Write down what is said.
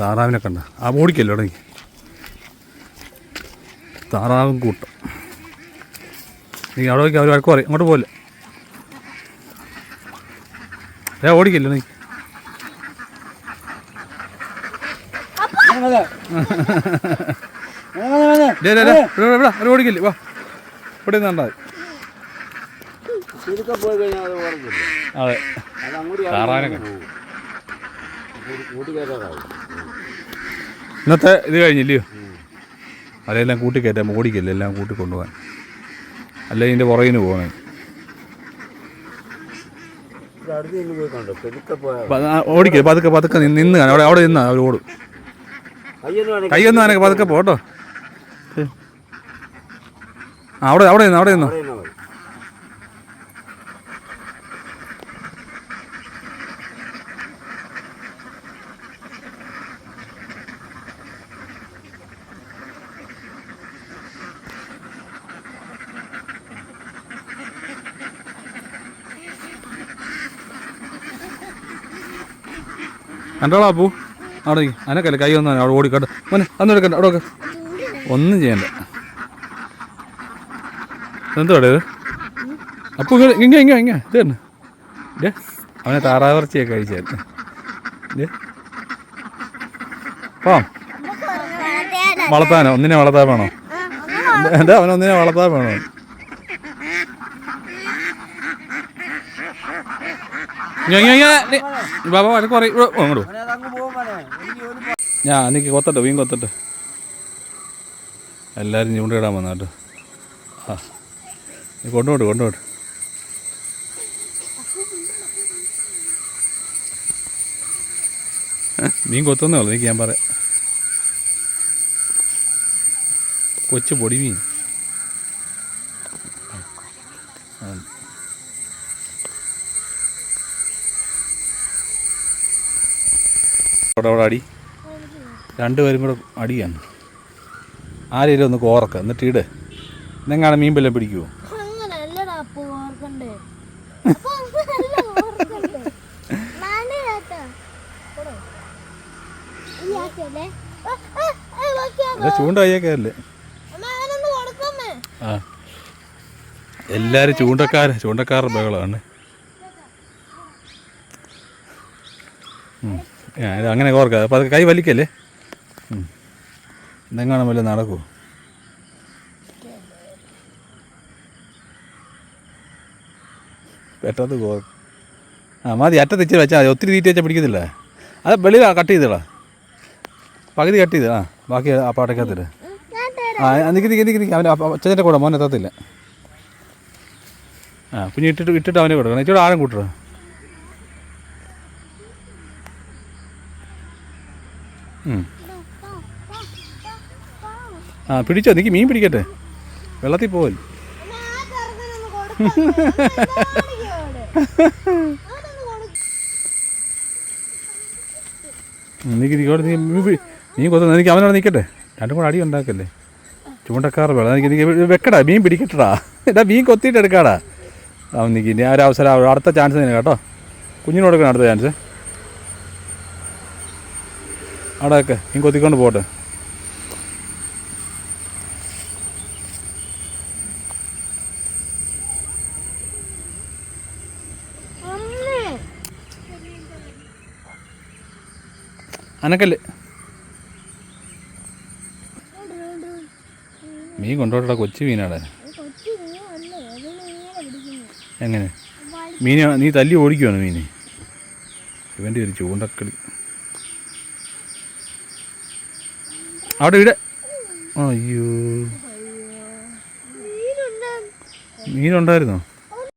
താറാവിനെ കണ്ട. ആ ഓടിക്കല്ലോ തുടങ്ങി. താറാവും കൂട്ടം. നീ അവിടെ നോക്കി അവർ വഴക്ക് പറയും. അങ്ങോട്ട് പോലെ ഏ ഓടിക്കല്ലോ നീ? ഓടിക്കില്ലേ? വാ. ഇവിടെ നിന്നാ മതി. ചുരുക്കം പോയി കഴിഞ്ഞാൽ അത് ഓർക്കില്ല അതെ. അത് അങ്ങോട്ട് താറാവിനെ കണ്ടു കൂട്ടുകയറ്റാറാവും ഇന്നത്തെ ഇത് കഴിഞ്ഞില്ലയോ? അതെല്ലാം കൂട്ടി കയറ്റാം ഓടിക്കല്ലേ? എല്ലാം കൂട്ടി കൊണ്ടുപോകാൻ അല്ലെ ഇതിന്റെ പുറകിന് പോകണേ ഇവിടെ അടുത്ത് നിന്ന് പോയി കണ്ടോ? പെരുക്കെ പോയാൽ ഓടിക്കേ പതുക്കെ പതുക്കെ നിന്ന് നിന്ന് കാണും. അവിടെ അവിടെ നിന്നാ അവർ ഓടും. കയ്യൊന്നും വേണമെങ്കിൽ അനക്ക് പതുക്കെ പോട്ടോ ആ അവിടെ അവിടെ നിന്ന് അവിടെ നിന്നോ. കണ്ടോളാ പൂ അവിടെ അനക്കല്ല കൈ ഒന്നും അവിടെ ഓടിക്കട്ടെ മോനെ അന്ന് എടുക്കണ്ട. അവിടെ ഒന്നും ചെയ്യണ്ട. എന്തുവാടേ ഇത്? അപ്പു ഇങ്ങ ഇങ്ങ ഇങ്ങ ഇത് തന്നെ. ദേ, അവനെ താറാവിറച്ചിയൊക്കെ കഴിച്ചായിരുന്നു ദേ. പോം. വളർത്താനോ? ഒന്നിനെ വളർത്താൻ വേണോ എന്താ അവനൊന്നിനെ വളർത്താൻ വേണോ നീ- ബാബ വഴക്ക് പറയും ഇവിടെ വാ, ഇങ്ങോട്ട് വാ. അങ്ങ് പോകുമ്പോഴേ എനിക്ക് ഞാൻ എനിക്ക് കൊത്തട്ടെ വീൻ കൊത്തട്ടെ. എല്ലാവരും ചൂണ്ടയിടാൻ വന്നാട്ടോ ആ. നീ കൊണ്ടുപോട്ട് കൊണ്ടുപോട്ട് മീൻ കൊത്തുന്നേ ഉള്ളൂ എനിക്ക് ഞാൻ പറയാം. കൊച്ചു പൊടി മീൻ. അവിടെ അവിടെ അടി. രണ്ടുപേരും കൂടെ അടിയാണ്. ആരെങ്കിലും ഒന്ന് കോറക്ക എന്നിട്ട് ഇട്. നിങ്ങാണ് മീൻ വല്ലതും പിടിക്കുമോ ചൂണ്ട കൊടുക്കമ്മേ. ആ. എല്ലാവരും ചൂണ്ടക്കാർ ചൂണ്ടക്കാരുടെ ബഹളമാണ്. ഉം. ഇത് അങ്ങനെ ഓർക്കുക അപ്പം അത് കൈ വലിക്കല്ലേ? ഉം. വല്ല നടക്കുമോ പെട്ടത് കോ ആ മതി. അറ്റത്ത് ഇച്ചിരി വെച്ചാൽ മതി. ഒത്തിരി തീറ്റ വെച്ചാൽ പിടിക്കത്തില്ല. അത് വെളിയിൽ കട്ട് ചെയ്തിടാ. പകുതി കട്ട് ചെയ്ത്. ആ ബാക്കി ആ പാട്ടക്കകത്തിട്ട് ആ നിൽക്കി നിൽക്കി നിൽക്കി അവന്റെ അച്ഛന്റെ കൂടെ മോനെ എത്തത്തില്ല. ആ കുഞ്ഞ് ഇട്ടിട്ട് ഇട്ടിട്ട് അവനെ കൊടുക്കണം. ഇച്ചിരി ആഴം കൂട്ടണം. ആ പിടിച്ചോ നിൽക്കി മീൻ പിടിക്കട്ടെ. വെള്ളത്തിൽ പോവല്ലേ അമ്മ, ആ ചെറുക്കനൊന്ന് കൊടുക്കമ്മേ. അതൊന്ന് കൊടുക്ക. നീക്ക് നിൽക്കോടെ നീ കൊത്തുന്ന എനിക്ക് അവനോട് നിൽക്കട്ടെ രണ്ടും കൂടെ അടി ഉണ്ടാക്കല്ലേ. ചൂണ്ടക്കാറ് വെള്ളം എനിക്ക് വെക്കടാ മീൻ പിടിക്കട്ടടാ. എടാ മീൻ കൊത്തിയിട്ട് എടുക്കാടാ. അവൻ നിൽക്കി ഇനി ആ ഒരു അവസരം അടുത്ത ചാൻസ് തന്നെ കേട്ടോ. കുഞ്ഞിന് കൊടുക്കണം അടുത്ത ചാൻസ് അവിടെ ഒക്കെ മീൻ കൊത്തിക്കൊണ്ട് പോട്ടെ. അനക്കല്ലേ? മീൻ കൊണ്ടോട്ടാ കൊച്ചു മീനാടെ. എങ്ങനെ? മീൻ നീ തല്ലി ഓടിക്കുവാണ് മീനെ? ഇവന്റെ ഒരു ചൂണ്ടക്കളി. അവിടെ ഇവിടെ അയ്യോ. മീനുണ്ട്. മീനുണ്ടായിരുന്നോ?